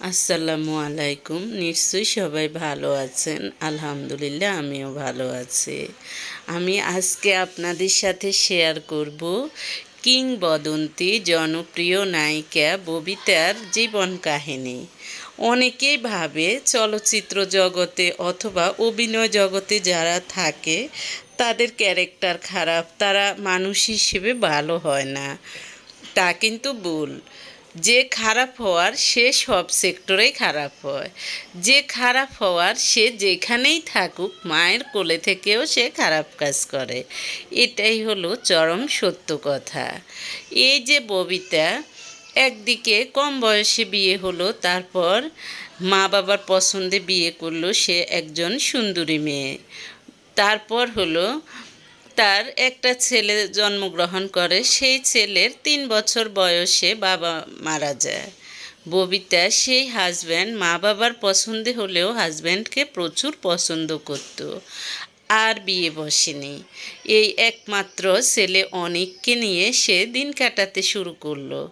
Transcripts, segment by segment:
আসসালামু আলাইকুম। নিশ্চয়ই সবাই ভালো আছেন। আলহামদুলিল্লাহ, আমিও ভালো আছি। আমি আজকে আপনাদের সাথে শেয়ার করব কিংবদন্তি জনপ্রিয় নায়িকা ববিতার জীবন কাহিনী। অনেকেই ভাবে চলচ্চিত্র জগতে অথবা অভিনয় জগতে যারা থাকে, তাদের ক্যারেক্টার খারাপ, তারা মানুষ হিসেবে ভালো হয় না। তা কিন্তু ভুল। যে খারাপ হওয়ার সে সব সেক্টরেই খারাপ হয়। যে খারাপ হওয়ার সে যেখানেই থাকুক, মায়ের কোলে থেকেও সে খারাপ কাজ করে। এটাই হলো চরম সত্য কথা। এই যে ববিতা, একদিকে কম বয়সে বিয়ে হলো, তারপর মা বাবার পছন্দে বিয়ে করল সে একজন সুন্দরী মেয়ে। তারপর হলো তার একটা ছেলে জন্মগ্রহণ করে। সেই ছেলের তিন বছর বয়সে বাবা মারা যায়। ববিতা সেই হাজব্যান্ড মা বাবার পছন্দে হলেও হাজব্যান্ডকে প্রচুর পছন্দ করত। আর বিয়ে বসেনি। এই একমাত্র ছেলে অনেককে নিয়ে সে দিন কাটাতে শুরু করল।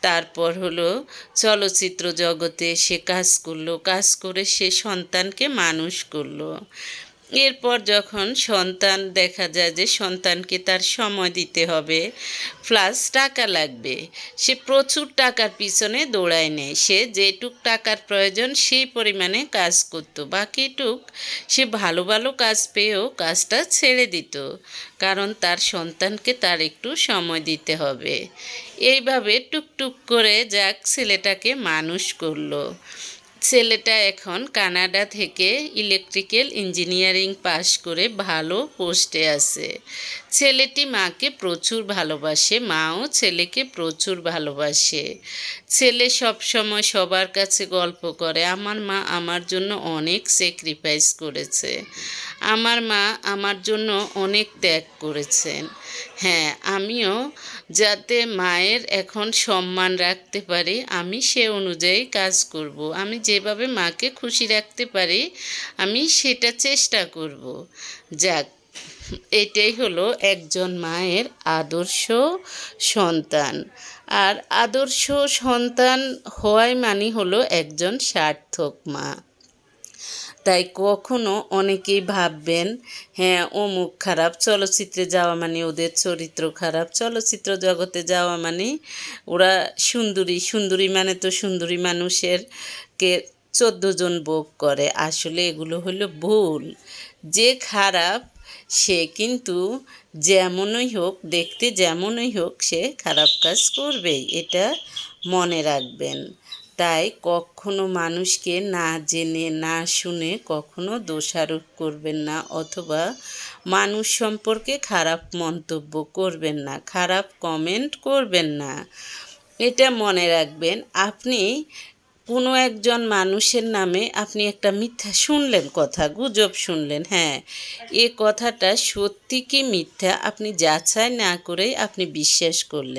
তারপর হলো চলচ্চিত্র জগতে সে কাজ করল, কাজ করে সে সন্তানকে মানুষ করল। এরপর যখন সন্তান দেখা যায় যে সন্তানকে তার সময় দিতে হবে প্লাস টাকা লাগবে, সে প্রচুর টাকার পিছনে দৌড়ায় নেয়। সে যেটুক টাকার প্রয়োজন সেই পরিমাণে কাজ করত, বাকিটুক সে ভালো ভালো কাজ পেয়েও কাজটা ছেড়ে দিত, কারণ তার সন্তানকে তার একটু সময় দিতে হবে। এইভাবে টুকটুক করে যাক ছেলেটাকে মানুষ করল। ছেলেটা এখন কানাডা থেকে ইলেকট্রিক্যাল ইঞ্জিনিয়ারিং পাশ করে ভালো পোস্টে আছে। ছেলেটি মাকে প্রচুর ভালোবাসে, মাও ছেলেকে প্রচুর ভালোবাসে। ছেলে সব সময় সবার কাছে গল্প করে, আমার মা আমার জন্য অনেক স্যাক্রিফাইস করেছে। আমার মা আমার জন্য অনেক ত্যাগ করেছেন। হ্যাঁ আমিও যাতে মায়ের এখন সম্মান রাখতে পারি, আমি সে অনুযায়ী কাজ করব। আমি যেভাবে মাকে খুশি রাখতে পারি, আমি সেটা চেষ্টা করব। যাক, এটাই হলো একজন মায়ের আদর্শ সন্তান। আর আদর্শ সন্তান হওয়াই মানে হলো একজন সার্থক মা। তাই কখনো অনেকেই ভাববেন হ্যাঁ অমুক খারাপ, চলচ্চিত্রে যাওয়া মানে ওদের চরিত্র খারাপ, চলচ্চিত্র জগতে যাওয়া মানে ওরা সুন্দরী সুন্দরী মানে তো সুন্দরী মানুষের কে চোদ্দ জন ভোগ করে। আসলে এগুলো হলো ভুল। যে খারাপ, সে কিন্তু যেমনই হোক, দেখতে যেমনই হোক, সে খারাপ কাজ করবেই, এটা মনে রাখবেন। তাই কখনো মানুষকে না জেনে, না শুনে কখনো দোষারোপ করবেন না অথবা মানুষ সম্পর্কে খারাপ মন্তব্য করবেন না, খারাপ কমেন্ট করবেন না। এটা মনে রাখবেন, আপনি কোনো একজন মানুষের নামে আপনি একটা মিথ্যা শুনলেন, কথা, গুজব শুনলেন হ্যাঁ এ কথাটা সত্যি কি মিথ্যা আপনি যাচাই না করেই আপনি বিশ্বাস করলেন।